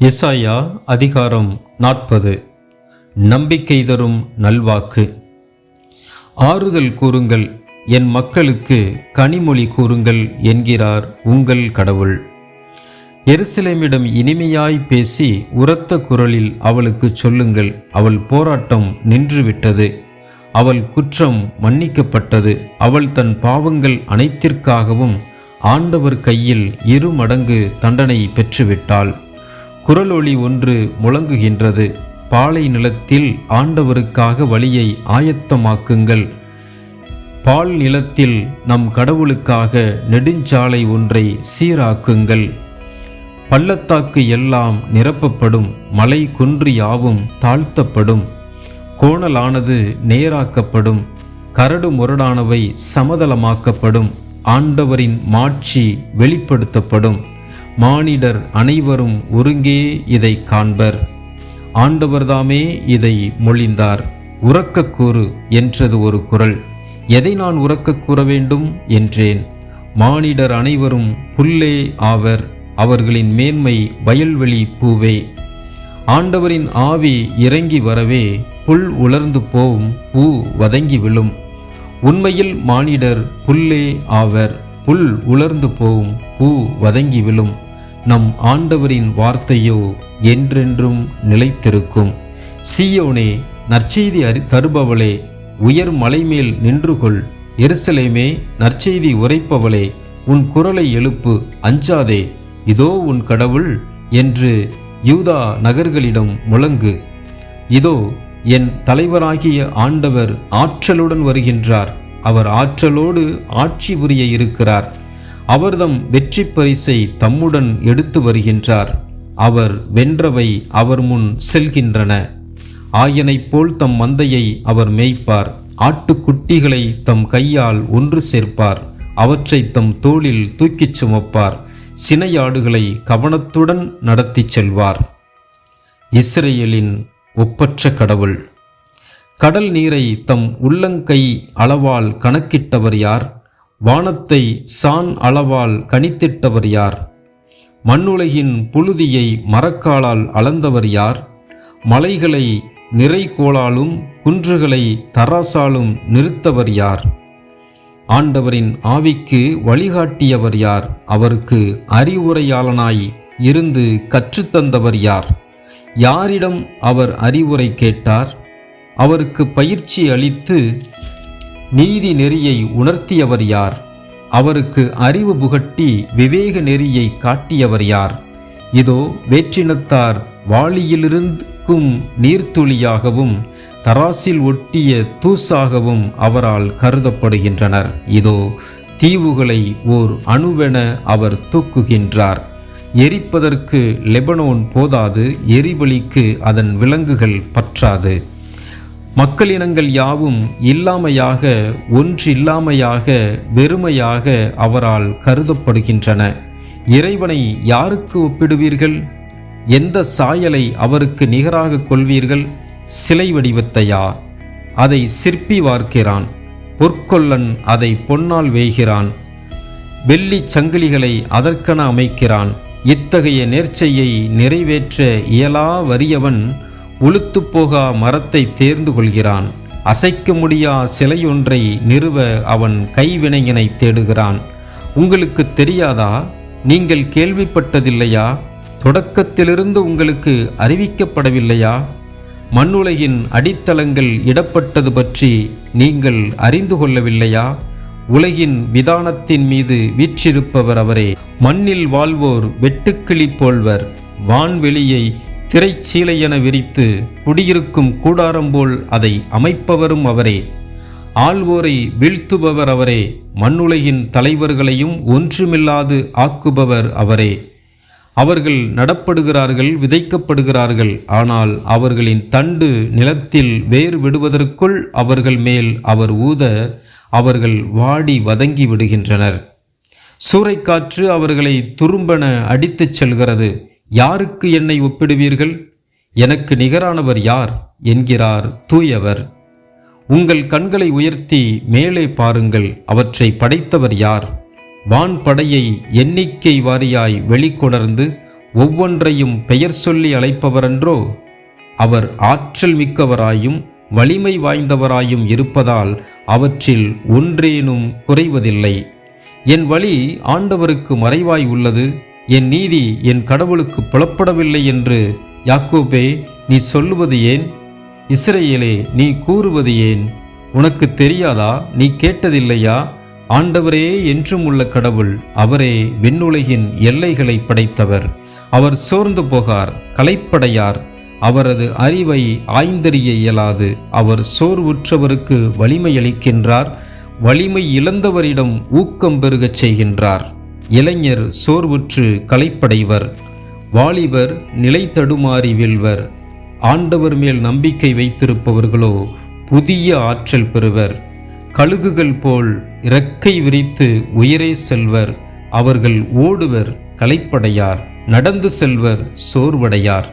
எசாயா அதிகாரம் நாற்பது. நம்பிக்கை தரும் நல்வாக்கு. ஆறுதல் கூறுங்கள் என் மக்களுக்கு கனிமொழி கூறுங்கள் என்கிறார் உங்கள் கடவுள். எருசலேமிடம் இனிமையாய் பேசி உரத்த குரலில் அவளுக்கு சொல்லுங்கள் அவள் போராட்டம் நின்றுவிட்டது. அவள் குற்றம் மன்னிக்கப்பட்டது. அவள் தன் பாவங்கள் அனைத்திற்காகவும் ஆண்டவர் கையில் இரு மடங்கு தண்டனை பெற்றுவிட்டாள். குரலொளி ஒன்று முழங்குகின்றது. பாலை நிலத்தில் ஆண்டவருக்காக வழியை ஆயத்தமாக்குங்கள். பால் நிலத்தில் நம் கடவுளுக்காக நெடுஞ்சாலை ஒன்றை சீராக்குங்கள். பள்ளத்தாக்கு எல்லாம் நிரப்பப்படும் மலை குன்று யாவும் தாழ்த்தப்படும். கோணலானது நேராக்கப்படும் கரடு முரடானவை சமதளமாக்கப்படும். ஆண்டவரின் மாட்சி வெளிப்படுத்தப்படும். மானிடர் அனைவரும் ஒருங்கே இதை காண்பர். ஆண்டவர்தாமே இதை மொழிந்தார். உறக்கக்கூறு என்றது ஒரு குரல். எதை நான் உறக்கக் கூற வேண்டும்? என்றேன். மானிடர் அனைவரும் புல்லே ஆவர். அவர்களின் மேன்மை வயல்வெளி பூவே. ஆண்டவரின் ஆவி இறங்கி வரவே. புல் உலர்ந்து போவும் பூ வதங்கி விழும். உண்மையில் மானிடர் புல்லே ஆவர். புல் உலர்ந்து போகும் பூ வதங்கி விழும். நம் ஆண்டவரின் வார்த்தையோ என்றென்றும் நிலைத்திருக்கும். சீயோனே நற்செய்தி அறி தருபவளே உயர் மலைமேல் நின்று கொள் எருசலேமே நற்செய்தி உரைப்பவளே உன் குரலை எழுப்பு அஞ்சாதே. இதோ உன் கடவுள் என்று யூதா நகர்களிடம் முழங்கு. இதோ என் தலைவராகிய ஆண்டவர் ஆற்றலுடன் வருகின்றார். அவர் ஆற்றலோடு ஆட்சி புரிய இருக்கிறார். அவர்தம் வெற்றி பரிசை தம்முடன் எடுத்து வருகின்றார். அவர் வென்றவை அவர் முன் செல்கின்றன. ஆயனைப் போல் தம் மந்தையை அவர் மேய்ப்பார். ஆட்டுக்குட்டிகளை தம் கையால் ஒன்று சேர்ப்பார். அவற்றை தம் தோளில் தூக்கிச் சுமப்பார். சினையாடுகளை கவனத்துடன் நடத்திச் செல்வார். இஸ்ரேலின் ஒப்பற்ற கடவுள். கடல் நீரை தம் உள்ளங்கை அளவால் கணக்கிட்டவர் யார்? வானத்தை சான் அளவால் கணித்திட்டவர் யார்? மண்ணுலகின் புழுதியை மரக்காலால் அளந்தவர் யார்? மலைகளை நிறைகோளாலும் குன்றுகளை தராசாலும் நிறுத்தவர் யார்? ஆண்டவரின் ஆவிக்கு வழிகாட்டியவர் யார்? அவருக்கு அறிவுரையாளனாய் இருந்து கற்றுத்தந்தவர் யார்? யாரிடம் அவர் அறிவுரை கேட்டார்? அவருக்கு பயிற்சி அளித்து நீதி நெறியை உணர்த்தியவர் யார்? அவருக்கு அறிவு புகட்டி விவேக நெறியை காட்டியவர் யார்? இதோ வேற்றினத்தார் வாளியிலிருந்துக்கும் நீர்த்துளியாகவும் தராசில் ஒட்டிய தூசாகவும் அவரால் கருதப்படுகின்றனர். இதோ தீவுகளை ஓர் அணுவென அவர் தூக்குகின்றார். எரிப்பதற்கு லெபனோன் போதாது எரிபலிக்கு அதன் விலங்குகள் பற்றாது. மக்களினங்கள் யாவும் இல்லாமையாக ஒன்றில்லாமையாக வெறுமையாக அவரால் கருதப்படுகின்றன. இறைவனை யாருக்கு ஒப்பிடுவீர்கள்? எந்த சாயலை அவருக்கு நிகராக கொள்வீர்கள்? சிலை வடிவத்தையா அதை சிற்பி வார்க்கிறான். பொற்கொல்லன் அதை பொன்னால் வேய்கிறான். வெள்ளி சங்கிலிகளை அதற்கென அமைக்கிறான். இத்தகைய நேர்ச்சையை நிறைவேற்ற இயலா வறியவன் உளுத்துப்போகா மரத்தை தேர்ந்து கொள்கிறான் அசைக்க முடியா சிலையொன்றை நிறுவ அவன் கைவினைஞனை தேடுகிறான். உங்களுக்கு தெரியாதா? நீங்கள் கேள்விப்பட்டதில்லையா? தொடக்கத்திலிருந்து உங்களுக்கு அறிவிக்கப்படவில்லையா? மண்ணுலகின் அடித்தளங்கள் இடப்பட்டது பற்றி நீங்கள் அறிந்து கொள்ளவில்லையா? உலகின் விதானத்தின் மீது வீற்றிருப்பவர் அவரே. மண்ணில் வாழ்வோர் வெட்டுக்கிளி போல்வர். வான்வெளியை திரைச்சீலை என விரித்து குடியிருக்கும் கூடாரம் போல் அதை அமைப்பவரும் அவரே. ஆள்வோரை வீழ்த்துபவர் அவரே. மண்ணுலகின் தலைவர்களையும் ஒன்றுமில்லாது ஆக்குபவர் அவரே. அவர்கள் நடப்படுகிறார்கள் விதைக்கப்படுகிறார்கள். ஆனால் அவர்களின் தண்டு நிலத்தில் வேர் விடுவதற்குள் அவர்கள் மேல் அவர் ஊத அவர்கள் வாடி வதங்கி விடுகின்றனர். சூறைக்காற்று அவர்களை துரும்பென அடித்துச் செல்கிறது. யாருக்கு என்னை ஒப்பிடுவீர்கள்? எனக்கு நிகரானவர் யார் என்கிறார் தூயவர். உங்கள் கண்களை உயர்த்தி மேலே பாருங்கள் அவற்றை படைத்தவர் யார்? வான்படையை எண்ணிக்கை வாரியாய் வெளிக்கொணர்ந்து ஒவ்வொன்றையும் பெயர் சொல்லி அழைப்பவரன்றோ? அவர் ஆற்றல் மிக்கவராயும் வலிமை வாய்ந்தவராயும் இருப்பதால் அவற்றில் ஒன்றேனும் குறைவதில்லை. என் வழி ஆண்டவருக்கு மறைவாய் உள்ளது. என் நீதி என் கடவுளுக்கு புலப்படவில்லை என்று யாக்கோபே நீ சொல்லுவது ஏன்? இஸ்ரேலே நீ கூறுவது ஏன்? உனக்கு தெரியாதா? நீ கேட்டதில்லையா? ஆண்டவரே என்றும் உள்ள கடவுள் அவரே விண்ணுலகின் எல்லைகளை படைத்தவர். அவர் சோர்ந்து போகார் கலைப்படையார் அவரது அறிவை ஆய்ந்தறிய இயலாது. அவர் சோர்வுற்றவருக்கு வலிமையளிக்கின்றார் வலிமை இழந்தவரிடம் ஊக்கம் பெருகச் செய்கின்றார். இளைஞர் சோர்வுற்று களைப்படைவர் வாலிபர் நிலை தடுமாறி வெல்வர் ஆண்டவர் மேல் நம்பிக்கை வைத்திருப்பவர்களோ புதிய ஆற்றல் பெறுவர் கழுகுகள் போல் இறக்கை விரித்து உயரே செல்வர் அவர்கள் ஓடுவர் களைப்படையார் நடந்து செல்வர் சோர்வடையார்.